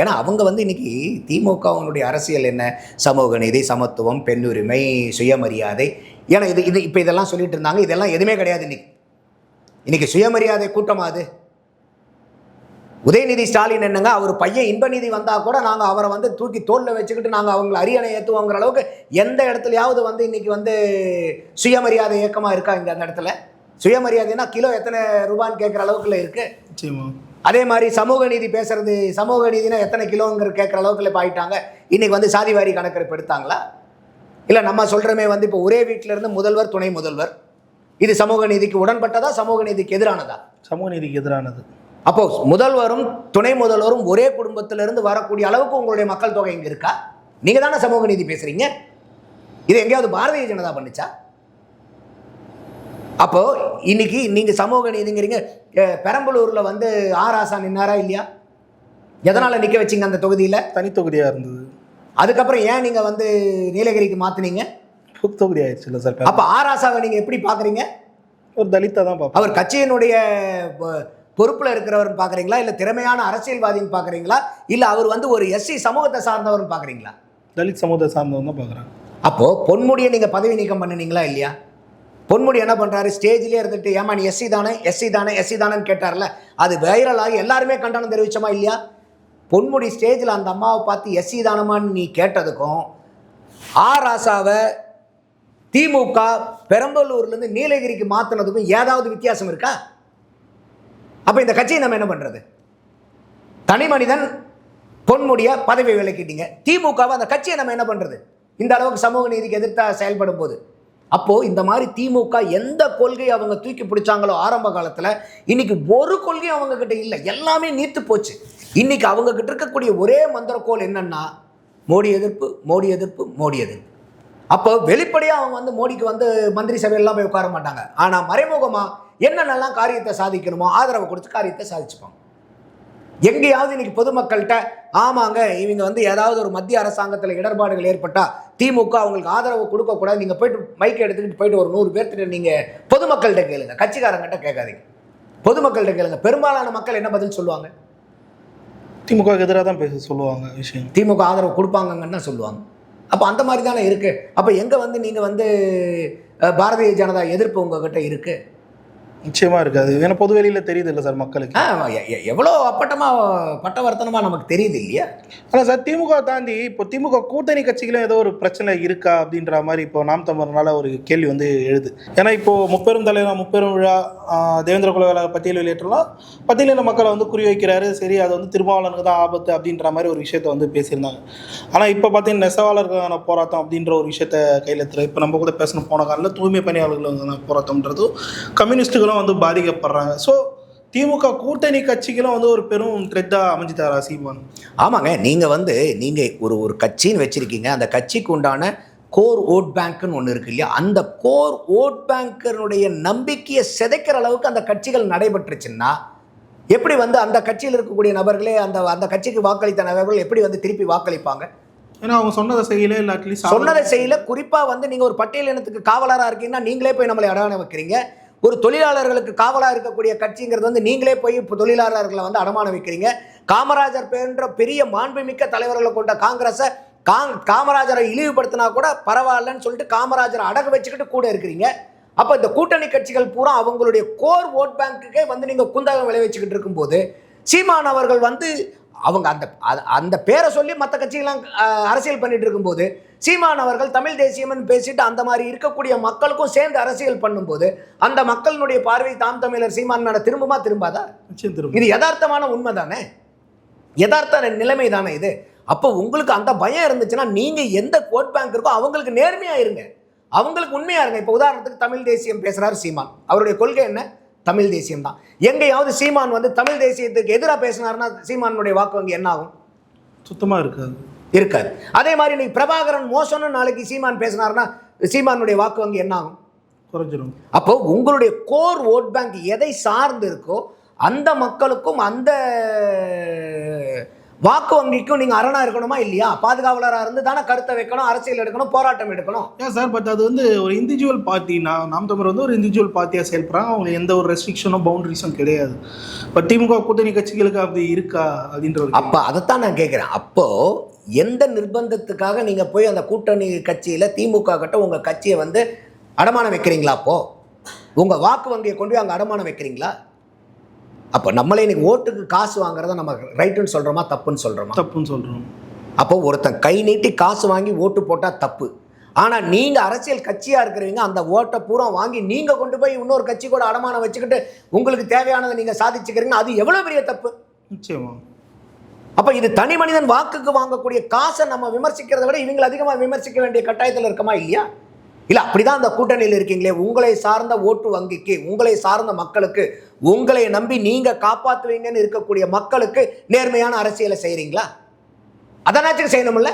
ஏன்னா அவங்க வந்து இன்னைக்கு திமுக அவங்களுடைய அரசியல் என்ன? சமூக நீதி சமத்துவம் பெண்ணுரிமை சுயமரியாதை. ஏன்னா இது இது இப்போ இதெல்லாம் சொல்லிட்டு இருந்தாங்க. இதெல்லாம் எதுவுமே கிடையாது இன்னைக்கு. இன்னைக்கு சுயமரியாதை கூட்டமா அது? உதயநிதி ஸ்டாலின் என்னங்க? அவர் பையன் இன்பநிதி வந்தால் கூட நாங்கள் அவரை வந்து தூக்கி தோளில் வச்சுக்கிட்டு நாங்கள் அவங்கள அரியணை ஏற்றுவோங்கிற அளவுக்கு எந்த இடத்துலையாவது வந்து இன்னைக்கு வந்து சுயமரியாதை இயக்கமாக இருக்கா இங்கே அந்த இடத்துல? சுயமரியாதைனா கிலோ எத்தனை ரூபான்னு கேட்குற அளவுக்குள்ள இருக்கு. நிச்சயமா. அதே மாதிரி சமூக நீதி பேசுறது சமூக நீதினா எத்தனை கிலோங்கிற கேட்குற அளவுக்குள்ள இப்போ ஆயிட்டாங்க. இன்னைக்கு வந்து சாதி வாரி கணக்கெடுப்பு எடுத்தாங்களா? இல்லை நம்ம சொல்கிறோமே வந்து இப்போ ஒரே வீட்டில இருந்து முதல்வர் துணை முதல்வர். இது சமூக நீதிக்கு உடன்பட்டதா சமூக நீதிக்கு எதிரானதா? சமூக நீதிக்கு எதிரானது. அப்போ முதல்வரும் துணை முதல்வரும் ஒரே குடும்பத்திலிருந்து வரக்கூடிய அளவுக்கு உங்களுடைய மக்கள் தொகை இங்கே இருக்கா? நீங்கள் தானே சமூக நீதி பேசுறீங்க? இது எங்கேயாவது பாரதிய ஜனதா பண்ணுச்சா? அப்போ இன்னைக்கு நீங்க சமூக நீதிங்கிறீங்க பெரம்பலூர்ல வந்து ஆர் ஆசா நின்னாரா இல்லையா? எதனால நிக்க வச்சீங்க அந்த தொகுதியில? தனித்தொகுதியா இருந்தது. அதுக்கப்புறம் ஏன் நீங்க வந்து நீலகிரிக்கு மாத்துனீங்க? புது தொகுதி ஆயிடுச்சு இல்லை சார் அப்ப ஆர் ஆசாவை நீங்க எப்படி பாக்குறீங்க? ஒரு தலித்தா தான் அவர் கட்சியினுடைய பொறுப்புல இருக்கிறவர்னு பாக்குறீங்களா? இல்ல திறமையான அரசியல்வாதின்னு பாக்குறீங்களா? இல்ல அவர் வந்து ஒரு எஸ்சி சமூகத்தை சார்ந்தவர்னு பாக்குறீங்களா? தலித் சமூகத்தை சார்ந்தவன் தான் பார்க்குறேன் அப்போ பொன்முடியை நீங்க பதவி நீக்கம் பண்ணுனீங்களா இல்லையா? பொன்முடி என்ன பண்றாரு? ஸ்டேஜ்லயே இருந்துட்டு ஏமா நீ எஸ்சி தானே? எஸ்சி தானே? எஸ்சி தானேன்னு கேட்டார்ல. அது வைரல் ஆகி எல்லாருமே கண்டனம் தெரிவிச்சோமா இல்லையா? பொன்முடி ஸ்டேஜில் அந்த அம்மாவை பார்த்து எஸ்சி தானமான்னு நீ கேட்டதுக்கும் ஆர் ராசாவை திமுக பெரம்பலூர்லேருந்து நீலகிரிக்கு மாற்றினதுக்கும் ஏதாவது வித்தியாசம் இருக்கா? அப்போ இந்த கட்சியை நம்ம என்ன பண்ணுறது தனி மனிதன் பொன்முடிய பதவி விலக்கிட்டீங்க. திமுகவை அந்த கட்சியை நம்ம என்ன பண்ணுறது இந்த அளவுக்கு சமூக நீதிக்கு எதிர்த்தா செயல்படும் போது அப்போது இந்த மாதிரி திமுக எந்த கொள்கையை அவங்க தூக்கி பிடிச்சாங்களோ ஆரம்ப காலத்தில் இன்னைக்கு ஒரு கொள்கையும் அவங்கக்கிட்ட இல்லை. எல்லாமே நீத்து போச்சு. இன்னைக்கு அவங்கக்கிட்ட இருக்கக்கூடிய ஒரே மந்திரக்கோள் என்னன்னா மோடி எதிர்ப்பு மோடி எதிர்ப்பு மோடி எதிர்ப்பு. அப்போ வெளிப்படையாக அவங்க வந்து மோடிக்கு வந்து மந்திரி சபையெல்லாம் போய் உட்கார மாட்டாங்க. ஆனால் மறைமுகமாக என்னென்னலாம் காரியத்தை சாதிக்கணுமோ ஆதரவு கொடுத்து காரியத்தை சாதிச்சுப்பாங்க. எங்கேயாவது இன்னைக்கு பொதுமக்கள்கிட்ட ஆமாங்க இவங்க வந்து ஏதாவது ஒரு மத்திய அரசாங்கத்தில் இடர்பாடுகள் ஏற்பட்டா திமுக அவங்களுக்கு ஆதரவு கொடுக்கக்கூடாது நீங்கள் போயிட்டு மைக் எடுத்துக்கிட்டு போயிட்டு ஒரு நூறு பேர்த்திட்ட நீங்கள் பொதுமக்கள்கிட்ட கேளுங்க கட்சிக்காரங்கிட்ட கேட்காதீங்க. பொதுமக்கள்கிட்ட கேளுங்க. பெரும்பாலான மக்கள் என்ன பதில் சொல்லுவாங்க? திமுக எதிராக தான் பேச சொல்லுவாங்க விஷயம். திமுக ஆதரவு கொடுப்பாங்கன்னு தான் சொல்லுவாங்க. அப்போ அந்த மாதிரி தானே இருக்குது அப்போ எங்கே வந்து நீங்கள் வந்து பாரதிய ஜனதா எதிர்ப்பு உங்ககிட்ட இருக்குது நிச்சயமா இருக்காது. ஏன்னா பொது வெளியில தெரியுது இல்லை சார் மக்களுக்கு. எவ்வளோ அப்பட்டமாக பட்டவர்த்தனமாக நமக்கு தெரியுது இல்லையா? ஆனால் சார் திமுக தாண்டி இப்போ திமுக கூட்டணி கட்சிகளும் ஏதோ ஒரு பிரச்சனை இருக்கா அப்படின்ற மாதிரி இப்போ நாம் தமிழர்னால ஒரு கேள்வி வந்து எழுது. ஏன்னா இப்போ முப்பெரும் தலைவர் முப்பெரும் விழா தேவேந்திர குலவேல பட்டியல் வெளியேற்றலாம் பட்டியலின மக்களை வந்து குறி வைக்கிறாரு. சரி அது வந்து திருமாவளனுக்கு தான் ஆபத்து அப்படின்ற மாதிரி ஒரு விஷயத்த வந்து பேசியிருந்தாங்க. ஆனால் இப்போ பார்த்தீங்கன்னா நெசவாளர்களுக்கான போராட்டம் அப்படின்ற ஒரு விஷயத்த கையில் இப்போ நம்ம கூட பேசணும் போன காலில் தூய்மை பணியாளர்களுக்கான போராட்டம்ன்றதும் கம்யூனிஸ்ட்டுகளும் வந்து பாதிக்கப்படுறாங்க. ஸோ திமுக கூட்டணி கட்சிகளும் வந்து ஒரு பெரும் த்ரெட்டாக அமைஞ்சிட்டாரா சீமான்? ஆமாங்க. நீங்கள் வந்து நீங்கள் ஒரு ஒரு கட்சின்னு வச்சுருக்கீங்க. அந்த கட்சிக்கு உண்டான கோர் ஓட் பேங்க்னு ஒன்று இருக்கு இல்லையா? அந்த கோர் ஓட் பேங்க்கினுடைய நம்பிக்கையை சிதைக்கிற அளவுக்கு அந்த கட்சிகள் நடைபெற்றுச்சுன்னா எப்படி வந்து அந்த கட்சியில் இருக்கக்கூடிய நபர்களே அந்த அந்த கட்சிக்கு வாக்களித்த நபர்கள் எப்படி வந்து திருப்பி வாக்களிப்பாங்க? ஏன்னா அவங்க சொன்னதை செய்யல இல்லை அட்லீஸ்ட் சொன்னதை செய்யல. குறிப்பாக வந்து நீங்கள் ஒரு பட்டியல் இனத்துக்கு காவலராக இருக்கீங்கன்னா நீங்களே போய் நம்மளை அடமான வைக்கிறீங்க. ஒரு தொழிலாளர்களுக்கு காவலாக இருக்கக்கூடிய கட்சிங்கிறது வந்து நீங்களே போய் இப்போ தொழிலாளர்களை வந்து அடமானம் வைக்கிறீங்க. காமராஜர் பேருன்ற பெரிய மாண்புமிக்க தலைவர்களை கொண்ட காங்கிரஸை காங் காமராஜரை இழிவுபடுத்தினா கூட பரவாயில்லன்னு சொல்லிட்டு காமராஜரை அடகு வச்சுக்கிட்டு கூட இருக்கிறீங்க. அப்போ இந்த கூட்டணி கட்சிகள் பூரா அவங்களுடைய கோர் ஓட் பேங்க்குக்கே வந்து நீங்கள் குந்தகம் விளைவிச்சுக்கிட்டு இருக்கும்போது சீமான் அவர்கள் வந்து அவங்க அந்த அந்த பேரை சொல்லி மற்ற கட்சிகள்லாம் அரசியல் பண்ணிட்டு இருக்கும்போது சீமான் அவர்கள் தமிழ் தேசியம்னு பேசிட்டு அந்த மாதிரி இருக்கக்கூடிய மக்களுக்கும் சேர்ந்து அரசியல் பண்ணும்போது அந்த மக்களினுடைய பார்வை தாம் தமிழர் சீமான் மேல திரும்புமா திரும்பாதா? இது யதார்த்தமான உண்மை தானே யதார்த்த நிலைமை தானே இது? அப்போ உங்களுக்கு அந்த பயம் இருந்துச்சுன்னா நீங்க எந்த ஓட் பேங்க் இருக்கோ அவங்களுக்கு நேர்மையா இருங்க. அவங்களுக்கு உண்மையா இருங்க. இப்போ உதாரணத்துக்கு தமிழ் தேசியம் பேசுறாரு சீமான். அவருடைய கொள்கை என்ன? தமிழ் தேசியம் தான் எங்கேயாவது சீமான் வந்து தமிழ் தேசியத்துக்கு எதிராக பேசினாருன்னா சீமானுடைய வாக்கு வங்கி என்ன ஆகும்? சுத்தமா இருக்காது. இருக்காது. அதே மாதிரி நீ பிரபாகரன் மோசம்னு நாளைக்கு சீமான் பேசினாருன்னா சீமானுடைய வாக்கு வங்கி என்ன ஆகும்? குறைஞ்சிரும். அப்போ உங்களுடைய கோர் ஓட் பேங்க் எதை சார்ந்து இருக்கோ அந்த மக்களுக்கும் அந்த வாக்கு வங்கிக்கும் நீங்க அரணா இருக்கணுமா இல்லையா? பாதுகாவலரா இருந்து தானே கருத்தை வைக்கணும் அரசியல் எடுக்கணும் போராட்டம் எடுக்கணும். ஏன் சார்? பட் அது வந்து ஒரு இண்டிவிஜுவல் பார்ட்டி நான் நாம் தமிழர் வந்து ஒரு இண்டிவிஜுவல் பார்ட்டியாக செயல்படுறாங்க. அவங்களுக்கு எந்த ஒரு ரெஸ்ட்ரிக்ஷனும் பவுண்டரிஸும் கிடையாது. பட் திமுக கூட்டணி கட்சிகளுக்கு அப்படி இருக்கா அப்படின்ற ஒரு அப்ப அதைத்தான் நான் கேட்கிறேன் அப்போ எந்த நிர்பந்தத்துக்காக நீங்க போய் அந்த கூட்டணி கட்சியில திமுக கிட்ட உங்க கட்சியை வந்து அடமானம் வைக்கிறீங்களா அப்போ? உங்க வாக்கு வங்கியை கொண்டு போய் அங்க அடமானம் வைக்கிறீங்களா? அப்போ நம்மளே இன்னைக்கு ஓட்டுக்கு காசு வாங்குறத நம்ம ரைட்டுன்னு சொல்றோமா தப்புன்னு சொல்றோமா? தப்புன்னு சொல்றோம். அப்போ ஒருத்தன் கை நீட்டி காசு வாங்கி ஓட்டு போட்டால் தப்பு. ஆனால் நீங்கள் அரசியல் கட்சியாக இருக்கிறவங்க அந்த ஓட்டை பூரா வாங்கி நீங்கள் கொண்டு போய் இன்னொரு கட்சி கூட அடமானம் வச்சுக்கிட்டு உங்களுக்கு தேவையானதை நீங்கள் சாதிச்சுக்கிறீங்க அது எவ்வளோ பெரிய தப்பு? நிச்சயமா. அப்போ இது தனி மனிதன் வாக்குக்கு வாங்கக்கூடிய காசை நம்ம விமர்சிக்கிறதை விட இவங்களை அதிகமாக விமர்சிக்க வேண்டிய கட்டாயத்தில் இருக்கமா இல்லையா? இல்லை அப்படிதான் அந்த கூட்டணியில் இருக்கீங்களே உங்களை சார்ந்த ஓட்டு வங்கிக்கு உங்களை சார்ந்த மக்களுக்கு உங்களை நம்பி நீங்கள் காப்பாற்றுவீங்கன்னு இருக்கக்கூடிய மக்களுக்கு நேர்மையான அரசியலை செய்கிறீங்களா அதனாச்சும் செய்யணும்ல?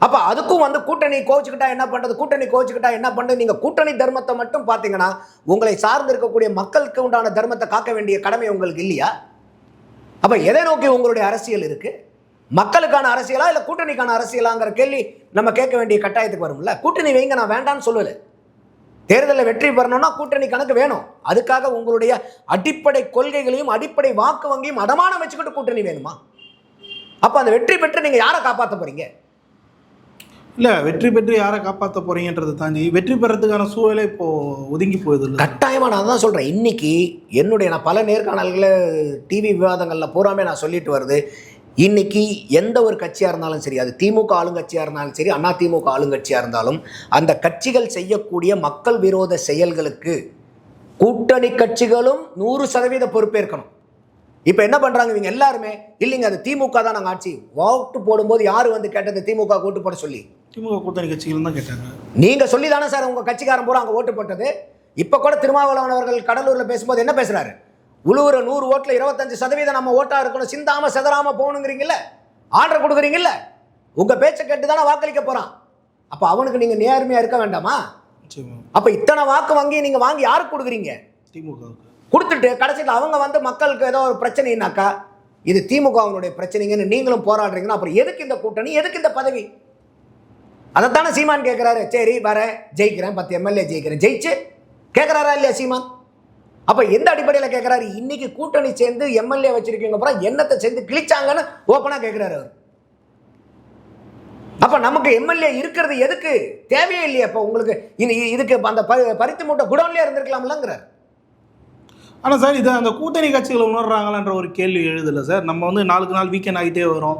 அப்போ அதுக்கும் வந்து கூட்டணி கோச்சுக்கிட்டா என்ன பண்ணுறது கூட்டணி கோச்சுக்கிட்டா என்ன பண்ணுறது நீங்கள் கூட்டணி தர்மத்தை மட்டும் பார்த்தீங்கன்னா உங்களை சார்ந்து இருக்கக்கூடிய மக்களுக்கு உண்டான தர்மத்தை காக்க வேண்டிய கடமை உங்களுக்கு இல்லையா? அப்போ எதை நோக்கி உங்களுடைய அரசியல் இருக்குது மக்களுக்கான அரசியலா இல்லை கூட்டணிக்கான அரசியலாங்கிற கேள்வி நம்ம கேட்க வேண்டிய கட்டாயத்துக்கு வரும்ல? கூட்டணி வைங்க நான் வேண்டாம்னு சொல்லலை. தேர்தலில் வெற்றி பெறணும்னா கூட்டணி கணக்கு வேணும். அதுக்காக உங்களுடைய அடிப்படை கொள்கைகளையும் அடிப்படை வாக்கு வங்கியும் அடமானம் வச்சுக்கிட்டு கூட்டணி வேணுமா? அப்போ அந்த வெற்றி பெற்று நீங்கள் யாரை காப்பாற்ற போறீங்க? இல்ல வெற்றி பெற்று யாரை காப்பாற்ற போறீங்கன்றதை தாண்டி வெற்றி பெறதுக்கான சூழலே இப்போ ஒதுங்கி போகுது கட்டாயமாக நான் தான் சொல்கிறேன் இன்னைக்கு என்னுடைய நான் பல நேர்காணல்களை டிவி விவாதங்களில் பூராமே நான் சொல்லிட்டு வருது. இன்னைக்கு எந்த ஒரு கட்சியாக இருந்தாலும் சரி அது திமுக ஆளுங்கட்சியாக இருந்தாலும் சரி அண்ணா திமுக ஆளுங்கட்சியாக இருந்தாலும் அந்த கட்சிகள் செய்யக்கூடிய மக்கள் விரோத செயல்களுக்கு கூட்டணி கட்சிகளும் நூறு சதவீத பொறுப்பேற்கணும். இப்போ என்ன பண்ணுறாங்க இவங்க எல்லாருமே? இல்லைங்க அது திமுக தான் நாங்கள் ஆட்சி. ஓட்டு போடும்போது யார் வந்து கேட்டது? திமுக கூட்டு போட சொல்லி. திமுக கூட்டணி கட்சிகள் தான் கேட்டாங்க. நீங்க சொல்லி தானே சார் உங்க கட்சிக்காரன் பூரா அங்க ஓட்டு போட்டது? இப்ப கூட திருமாவளவன் அவர்கள் கடலூர்ல பேசும்போது என்ன பேசுறாரு? உழுவுற நூறு ஓட்டுல இருபத்தஞ்சு சதவீதம் நம்ம ஓட்டா இருக்கணும். சிந்தாம செதறாம போகணுங்கிறீங்கல்ல? ஆர்டர் கொடுக்குறீங்கல்ல? உங்க பேச்சை கேட்டு தானே வாக்களிக்க போறான். அப்ப அவனுக்கு நீங்க நேர்மையா இருக்க வேண்டாமா? அப்ப இத்தனை வாக்கு வங்கி நீங்க வாங்கி யாருக்கு கொடுக்குறீங்க? திமுகவுக்கு. கொடுத்துட்டு கடைசியில் அவங்க வந்து மக்களுக்கு ஏதோ ஒரு பிரச்சனைனாக்கா இது திமுகவினுடைய பிரச்சனைங்கன்னு நீங்களும் போராடுறீங்கன்னா அப்புறம் எதுக்கு இந்த கூட்டணி? எதுக்கு இந்த பதவி? அதைத்தானே சீமான் கேட்குறாரு சரி வரேன் ஜெயிக்கிறேன். பத்து எம்எல்ஏ ஜெயிக்கிறேன். ஜெயிச்சு. கேட்குறாரா இல்லையா சீமான்? அப்போ எந்த அடிப்படையில் கேட்குறாரு இன்னைக்கு கூட்டணி சேர்ந்து எம்எல்ஏ வச்சிருக்கீங்க அப்புறம் என்னத்தை சேர்ந்து கிழிச்சாங்கன்னு ஓப்பனாக கேட்குறாரு அவர். அப்போ நமக்கு எம்எல்ஏ இருக்கிறது எதுக்கு? தேவையே இல்லையா அப்போ உங்களுக்கு. இது இதுக்கு அந்த ப- பருத்தி மூட்டை குடோன்லேயே இருந்திருக்கலாம்லங்கிறார். ஆனால் சார் இது அந்த கூட்டணி கட்சிகளை உணர்றாங்களான்ற ஒரு கேள்வி எழுதலை சார். நம்ம வந்து நாளுக்கு நாள் வீக்கெண்ட் ஆகிட்டே வரும்.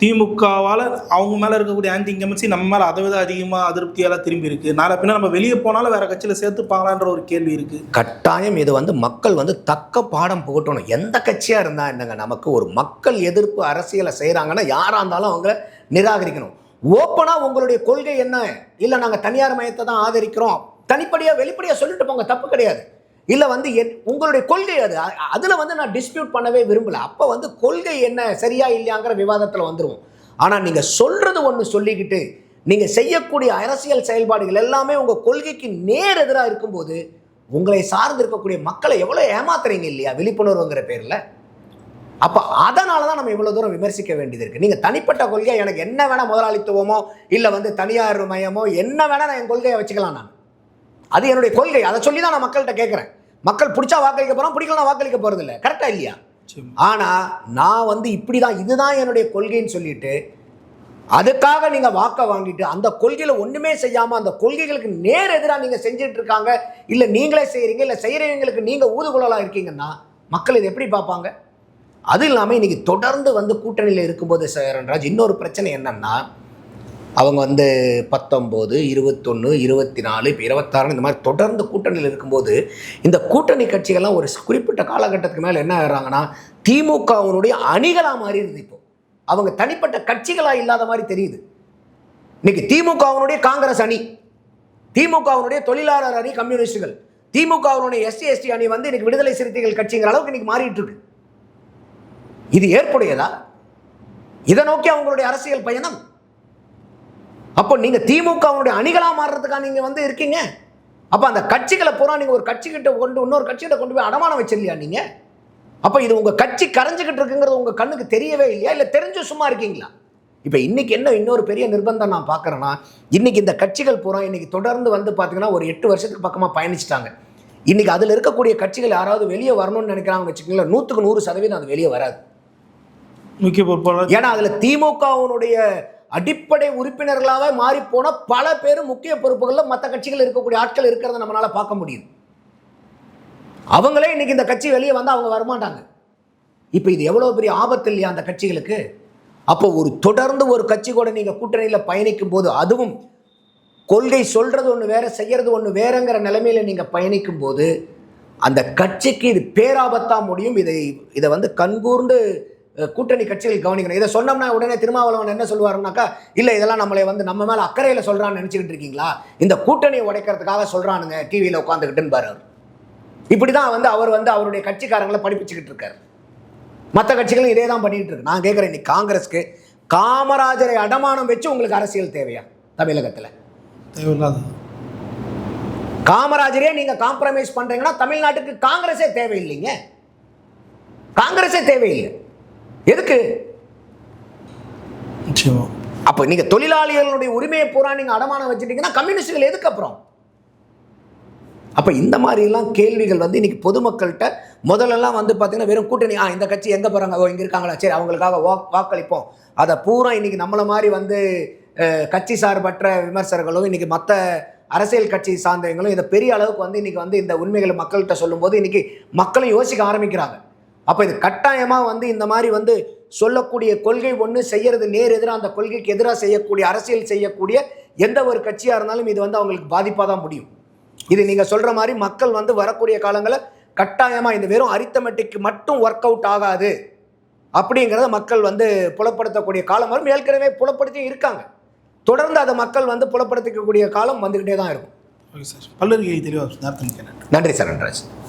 திமுகவால் அவங்க மேலே இருக்கக்கூடிய ஆன்டி இன்கமன்சி நம்ம மேலே அதை விட அதிகமாக அதிருப்தியால் திரும்பி இருக்குது நாளை பின்னால் நம்ம வெளியே போனாலும் வேறு கட்சியில் சேர்த்துப்பாங்களான்ற ஒரு கேள்வி இருக்குது கட்டாயம் இது வந்து மக்கள் வந்து தக்க பாடம் புகட்டணும். எந்த கட்சியாக இருந்தால் என்னங்க? நமக்கு ஒரு மக்கள் எதிர்ப்பு அரசியலை செய்கிறாங்கன்னா யாராக இருந்தாலும் அவங்க நிராகரிக்கணும். ஓப்பனாக உங்களுடைய கொள்கை என்ன? இல்லை நாங்கள் தனியார் மையத்தை தான் ஆதரிக்கிறோம். தனிப்படியாக வெளிப்படையாக சொல்லிட்டு போங்க. தப்பு கிடையாது. இல்லை வந்து என் உங்களுடைய கொள்கை அது. அதில் வந்து நான் டிஸ்பியூட் பண்ணவே விரும்பலை. அப்போ வந்து கொள்கை என்ன சரியா இல்லையாங்கிற விவாதத்தில் வந்துருவோம். ஆனால் நீங்கள் சொல்கிறது ஒன்று சொல்லிக்கிட்டு நீங்கள் செய்யக்கூடிய அரசியல் செயல்பாடுகள் எல்லாமே உங்கள் கொள்கைக்கு நேர் எதிராக இருக்கும்போது உங்களை சார்ந்து இருக்கக்கூடிய மக்களை எவ்வளோ ஏமாத்துறீங்க இல்லையா? விழிப்புணர்வுங்கிற பேரில். அப்போ அதனால தான் நம்ம இவ்வளோ தூரம் விமர்சிக்க வேண்டியது இருக்குது நீங்கள் தனிப்பட்ட கொள்கை எனக்கு என்ன வேணால் முதலாளித்துவமோ இல்லை வந்து தனியார் மயமோ என்ன வேணால் நான் என் கொள்கையை வச்சுக்கலாம் நான். அது என்னுடைய கொள்கை. அதை சொல்லி தான் நான் மக்கள்கிட்ட கேட்குறேன் மக்கள் பிடிச்சா வாக்களிக்க போகிறோம் பிடிக்கலாம் வாக்களிக்க போகிறது இல்லை கரெக்டாக இல்லையா. ஆனால் நான் வந்து இப்படி தான் இதுதான் என்னுடைய கொள்கைன்னு சொல்லிட்டு அதுக்காக நீங்கள் வாக்கை வாங்கிட்டு அந்த கொள்கையில் ஒன்றுமே செய்யாமல் அந்த கொள்கைகளுக்கு நேர் எதிராக நீங்கள் செஞ்சுட்டு இருக்காங்க இல்லை நீங்களே செய்கிறீங்க இல்லை செய்கிறவங்களுக்கு நீங்கள் ஊதுகுழலாக இருக்கீங்கன்னா மக்கள் இதை எப்படி பார்ப்பாங்க? அது இல்லாமல் இன்னைக்கு தொடர்ந்து வந்து கூட்டணியில் இருக்கும்போது சரண்ராஜ் இன்னொரு பிரச்சனை என்னன்னா அவங்க வந்து பத்தொம்போது இருபத்தொன்று இருபத்தி நாலு இப்போ இருபத்தாறு இந்த மாதிரி தொடர்ந்து கூட்டணியில் இருக்கும்போது இந்த கூட்டணி கட்சிகள்லாம் ஒரு குறிப்பிட்ட காலகட்டத்துக்கு மேலே என்ன ஆகிறாங்கன்னா திமுகவினுடைய அணிகளாக மாறிடுது இப்போ. அவங்க தனிப்பட்ட கட்சிகளாக இல்லாத மாதிரி தெரியுது. இன்னைக்கு திமுகவினுடைய காங்கிரஸ் அணி திமுகவினுடைய தொழிலாளர் அணி கம்யூனிஸ்டுகள் திமுகவினுடைய எஸ்சி எஸ்டி அணி வந்து இன்னைக்கு விடுதலை சிறுத்தைகள் கட்சிங்கிற அளவுக்கு இன்னைக்கு மாறிட்டு இருக்கு. இது ஏற்புடையதா? இதை நோக்கி அவங்களுடைய அரசியல் பயணம் அப்போ நீங்க திமுகவுடைய அணிகளா மாறுறதுக்காக நீங்க வந்து இருக்கீங்க. அப்ப அந்த கட்சிகளை பூரா நீங்க ஒரு கட்சிக்கிட்ட கொண்டு இன்னொரு கட்சிகிட்ட கொண்டு போய் அடமானம் வச்சிருலையா நீங்க? அப்ப இது உங்க கட்சி கரைஞ்சுக்கிட்டு இருக்குங்கிறது உங்க கண்ணுக்கு தெரியவே இல்லையா? இல்ல தெரிஞ்சு சும்மா இருக்கீங்களா? இப்ப இன்னைக்கு என்ன இன்னொரு பெரிய நிர்பந்தம் நான் பார்க்கறேன்னா இன்னைக்கு இந்த கட்சிகள் பூரா இன்னைக்கு தொடர்ந்து வந்து பாத்தீங்கன்னா ஒரு எட்டு வருஷத்துக்கு பக்கமா பயணிச்சிட்டாங்க. இன்னைக்கு அதுல இருக்கக்கூடிய கட்சிகள் யாராவது வெளியே வரணும்னு நினைக்கிறாங்கன்னு வச்சுக்கோங்களேன் நூற்றுக்கு நூறு சதவீதம் அது வெளியே வராது. முக்கிய பொறுப்பாளர் ஏன்னா அதுல திமுகவினுடைய அடிப்படை உறுப்பினர்களாக மாறிப்போன பல பேர் முக்கிய பொறுப்புகளில் மற்ற கட்சிகள் இருக்கக்கூடிய ஆட்கள் இருக்கிறத நம்மளால் பார்க்க முடியுது. அவங்களே இன்னைக்கு இந்த கட்சி வெளியே வந்து அவங்க வரமாட்டாங்க. இப்போ இது எவ்வளோ பெரிய ஆபத்து இல்லையா அந்த கட்சிகளுக்கு? அப்போ ஒரு தொடர்ந்து ஒரு கட்சி கூட நீங்கள் கூட்டணியில் பயணிக்கும் போது அதுவும் கொள்கை சொல்கிறது ஒன்று வேற செய்கிறது ஒன்று வேறங்கிற நிலைமையில் நீங்கள் பயணிக்கும் போது அந்த கட்சிக்கு இது பேராபத்தாக முடியும். இதை இதை வந்து கண்கூர்ந்து கூட்டணி கட்சிகள் கவனிக்கணும். இதை சொன்னோம்னா உடனே திருமாவளவன் என்ன சொல்லுவாருனாக்கா இல்லை இதெல்லாம் நம்மளை வந்து நம்ம மேலே அக்கறையில் சொல்கிறான்னு நினச்சிக்கிட்டு இருக்கீங்களா? இந்த கூட்டணியை உடைக்கிறதுக்காக சொல்கிறானுங்க டிவியில் உட்காந்துக்கிட்டுன்னு பாரு. இப்படி தான் வந்து அவர் வந்து அவருடைய கட்சிக்காரங்களை படிப்பிச்சுக்கிட்டு இருக்காரு. மற்ற கட்சிகளும் இதே தான் பண்ணிட்டு இருக்கு. நான் கேட்குறேன் இன்னைக்கு காங்கிரஸ்க்கு காமராஜரை அடமானம் வச்சு உங்களுக்கு அரசியல் தேவையா தமிழகத்தில்? தேவையில்லாது. காமராஜரே நீங்க காம்ப்ரமைஸ் பண்றீங்கன்னா தமிழ்நாட்டுக்கு காங்கிரஸே தேவையில்லைங்க. காங்கிரஸே தேவையில்லை. எதுக்கு? அப்ப நீங்க தொழிலாளிகளுடைய உரிமையை பூரா நீங்க அடமானம் வச்சுட்டீங்கன்னா கம்யூனிஸ்டுகள் எதுக்கு அப்புறம்? அப்ப இந்த மாதிரி எல்லாம் கேள்விகள் வந்து இன்னைக்கு பொதுமக்கள்கிட்ட முதல்லலாம் வந்து பார்த்தீங்கன்னா வெறும் கூட்டணி ஆ இந்த கட்சி எங்க போறாங்க? ஓ இங்க இருக்காங்களா? சரி அவங்களுக்காக வா வாக்களிப்போம். அதை பூரா இன்னைக்கு நம்மள மாதிரி வந்து கட்சி சார்பற்ற விமர்சகர்களும் இன்னைக்கு மற்ற அரசியல் கட்சி சார்ந்தவங்களும் இதை பெரிய அளவுக்கு வந்து இன்னைக்கு வந்து இந்த உண்மைகளை மக்கள்கிட்ட சொல்லும்போது இன்னைக்கு மக்களும் யோசிக்க ஆரம்பிக்கிறாங்க. அப்போ இது கட்டாயமாக வந்து இந்த மாதிரி வந்து சொல்லக்கூடிய கொள்கை ஒன்று செய்யறது நேர் எதிராக அந்த கொள்கைக்கு எதிராக செய்யக்கூடிய அரசியல் செய்யக்கூடிய எந்த ஒரு கட்சியாக இருந்தாலும் இது வந்து அவங்களுக்கு பாதிப்பாக தான் முடியும். இது நீங்கள் சொல்கிற மாதிரி மக்கள் வந்து வரக்கூடிய காலங்களில் கட்டாயமாக இந்த வெறும் அரித்தமெட்டிக்கு மட்டும் ஒர்க் அவுட் ஆகாது. அப்படிங்கிறத மக்கள் வந்து புலப்படுத்தக்கூடிய காலம் வரும். ஏற்கனவே புலப்படுத்தி இருக்காங்க. தொடர்ந்து அதை மக்கள் வந்து புலப்படுத்திக்கக்கூடிய காலம் வந்துக்கிட்டே தான் இருக்கும். Okay sir. பல்லறிகை தெளிவாக நன்றி சார் நன்றாஜ்